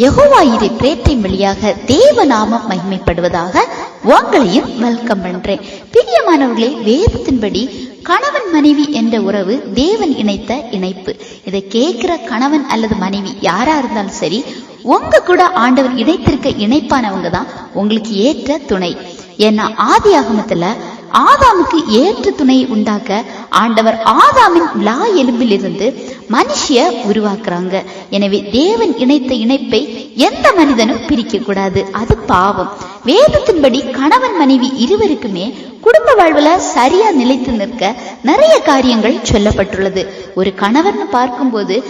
யெகோவாயிரை பிரேத்தின் வழியாக தேவ நாமம் மகிமைப்படுவதாக உங்களையும் வெல்கம் பண்றேன். பிரியமானவர்களே வேதத்தின்படி கணவன் மனைவி என்ற உறவு தேவன் இணைத்த இணைப்பு. இதை கேட்கிற கணவன் அல்லது மனைவி யாரா இருந்தாலும் சரி உங்க கூட ஆண்டவர் இணைத்திருக்க இணைப்பானவங்க தான் உங்களுக்கு ஏற்ற துணை. ஏன்னா ஆதி ஆகமத்துல ஆதாமுக்கு ஏற்ற துணையை உண்டாக்க ஆண்டவர் ஆதாமின் விழா எலும்பிலிருந்து மனுஷிய உருவாக்குறாங்க. எனவே தேவன் இணைத்த இணைப்பை எந்த மனிதனும் பிரிக்க கூடாது. அது பாவம். வேதத்தின்படி கணவன் மனைவி இருவருக்குமே குடும்ப வாழ்வுல சரியா நிலைத்து நிற்க நிறைய காரியங்கள் சொல்லப்பட்டுள்ளது. ஒரு கணவன் பார்க்கும்போது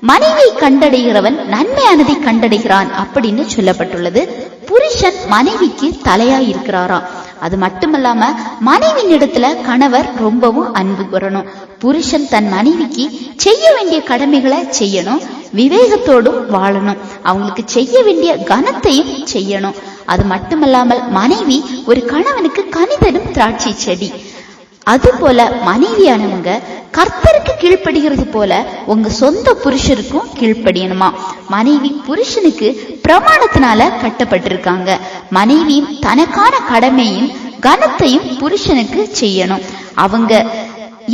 மனைவியை கண்டடைகிறவன் நன்மையானதை கண்டடைகிறான் அப்படின்னு சொல்லப்பட்டுள்ளது. புருஷன் மனைவிக்கு தலையா இருக்கிறாராம் அது மட்டுமல்லாம மனைவியின் இடத்துல கணவர் ரொம்பவும் அன்பு வரணும் புருஷன் தன் மனைவிக்கு செய்ய வேண்டிய கடமைகளை செய்யணும். விவேகத்தோடும் வாழணும். அவங்களுக்கு செய்ய வேண்டிய கனத்தையும் செய்யணும். அது மட்டுமல்லாமல் மனைவி ஒரு கணவனுக்கு கனிதரும் திராட்சை செடி. அதுபோல மனைவியானவங்க கர்த்தருக்கு கீழ்ப்படுகிறது போல உங்க சொந்த புருஷருக்கும் கீழ்ப்படியணுமா? மனைவி புருஷனுக்கு பிரமாணத்தினால கட்டப்பட்டிருக்காங்க. மனைவியும் தனக்கான கடமையும் கனத்தையும் புருஷனுக்கு செய்யணும். அவங்க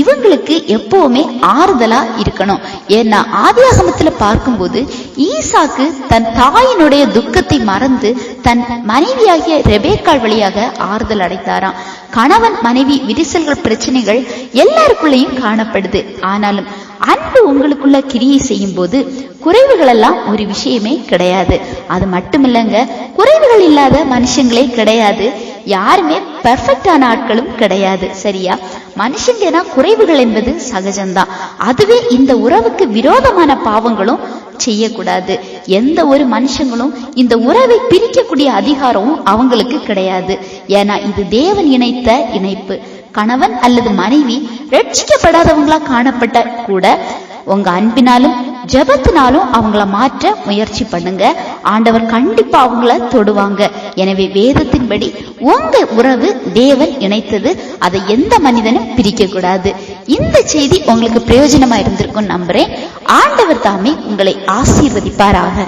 இவங்களுக்கு எப்பவுமே ஆறுதலா இருக்கணும். ஏன்னா ஆதியாகமத்துல பார்க்கும்போது ஈசாக்கு தன் தாயினுடைய துக்கத்தை மறந்து தன் மனைவியாகிய ரெபேக்கால் வழியாக ஆறுதல் அடைத்தாராம். கணவன் மனைவி விரிசல்கள் பிரச்சனைகள் எல்லாருக்குள்ளேயும் காணப்படுது. ஆனாலும் அன்பு உங்களுக்குள்ள கிரியை செய்யும் போது குறைவுகள் எல்லாம் ஒரு விஷயமே கிடையாது. அது மட்டும் இல்லைங்க குறைவுகள் இல்லாத மனுஷங்களே கிடையாது. யாருமே பெர்ஃபெக்டான ஆட்களும் கிடையாது சரியா? மனுஷங்கன்னா குறைவுகள் என்பது சகஜம்தான். அதுவே இந்த உறவுக்கு விரோதமான பாவங்களும் செய்யக்கூடாது. எந்த ஒரு மனுஷங்களும் இந்த உறவை பிரிக்கக்கூடிய அதிகாரமும் அவங்களுக்கு கிடையாது. ஏன்னா இது தேவன் இணைத்த இணைப்பு. கணவன் அல்லது மனைவி ரட்சிக்கப்படாதவங்களா காணப்பட்ட கூட உங்க அன்பினாலும் ஜபத்தினாலும் அவங்கள மாற்ற முயற்சி பண்ணுங்க. ஆண்டவர் கண்டிப்பா அவங்கள தொடுவாங்க. எனவே வேதத்தின்படி உங்க உறவு தேவன் இணைத்தது. அதை எந்த மனிதனும் பிரிக்க கூடாது இந்த செய்தி உங்களுக்கு பிரயோஜனமா இருந்திருக்கும் நம்புறேன். ஆண்டவர் தாமே உங்களை ஆசீர்வதிப்பாராக.